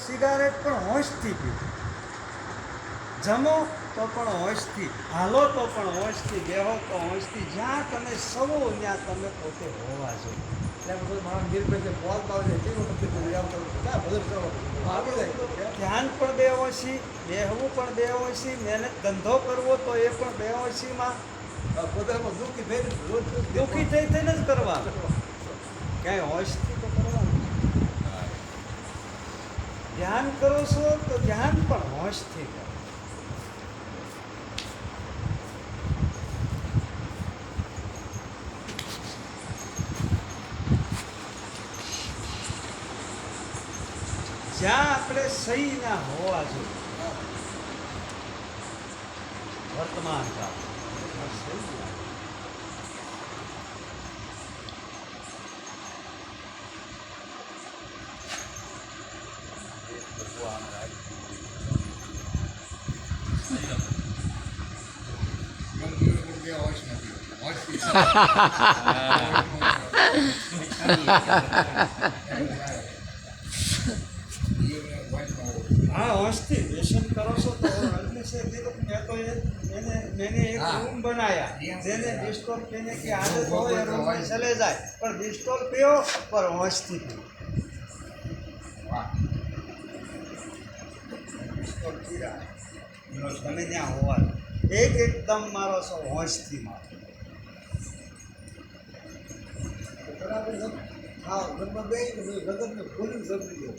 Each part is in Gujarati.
સિગારેટ પણ હોશથી પીધું જમો તો પણ હોશથી હાલો તો પણ હોશથી બેહો તો હોશથી જ્યાં તમે સવો ત્યાં તમે પોતે હોવા છે ધ્યાન પણ બે ઓછી બેહવું પણ બે ઓછી મહેનત ધંધો કરવો તો એ પણ બે ઓછીમાં પોતામાં દુઃખી થઈ દુઃખી થઈ થઈને જ કરવા ક્યાંય હોશથી તો કરવાનું ધ્યાન કરો છો તો ધ્યાન પણ હોશથી કરો. જ્યાં આપણે સહી ના હોવા જોઈએ. વર્તમાન કાળ સહી ના ભગવાન હા હોસ્ટી વ્યસન કરો છો તો અલ્મેશે કીધું મેં તો એને મેને એક રૂમ બનાયા. જેને કે આદત હોય ચલે જાય. પણ ડિસ્ટોલ પીઓ પર હોસ્ટી પીઓ એનો તમે ત્યાં હોવા એક એકદમ મારો છો હોશથી મારો. બરાબર છે? હા ઘરમાં બે લગ્નને ભૂલી સમજી ગયો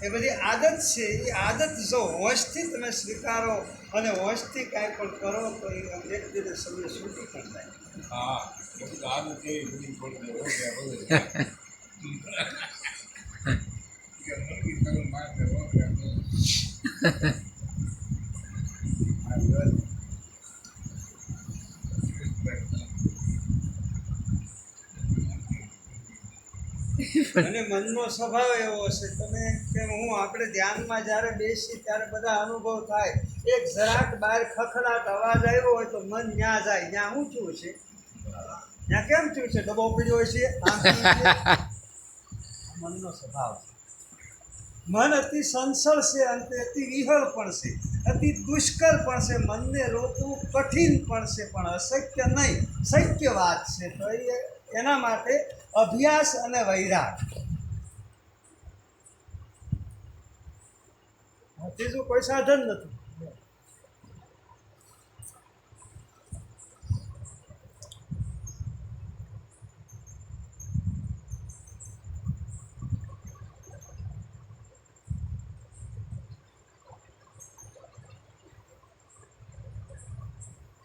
એ બધી આદત છે એ આદત જો હોશથી તમે સ્વીકારો અને હોશથી કાંઈ પણ કરો તો એ એક દિવસ સમય છૂટી પણ જાય. હા આદત એવી બધી અને મનનો સ્વભાવ એવો છે તમે કે હું આપણે ધ્યાનમાં જ્યારે બેસી ત્યારે બધા અનુભવ થાય. એક જરાક બહાર ખખડાટ અવાજ આવ્યો હોય તો મન ત્યાં જાય. ત્યાં શું થયું છે ત્યાં કેમ થયું છે ડબ્બો પીડ્યો હોય છે છે. મનનો સ્વભાવ છે. મન અતિ સંસળ છે અને અતિ વિહળ પણ છે. અતિ દુષ્કર પણ છે. મનને રોકવું કઠિન પણ છે. પણ અશક્ય નહીં. શક્ય વાત છે. તો એ એના માટે અભ્યાસ અને વૈરાગ. ત્રીજું કોઈ સાધન નથી.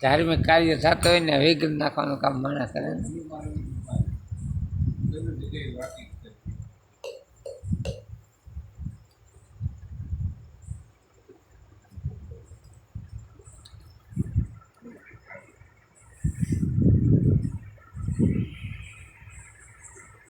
ધાર્મિક કાર્ય થતું હોય ને વિઘ્ન નાખવાનું કામ માણસ કરે ને.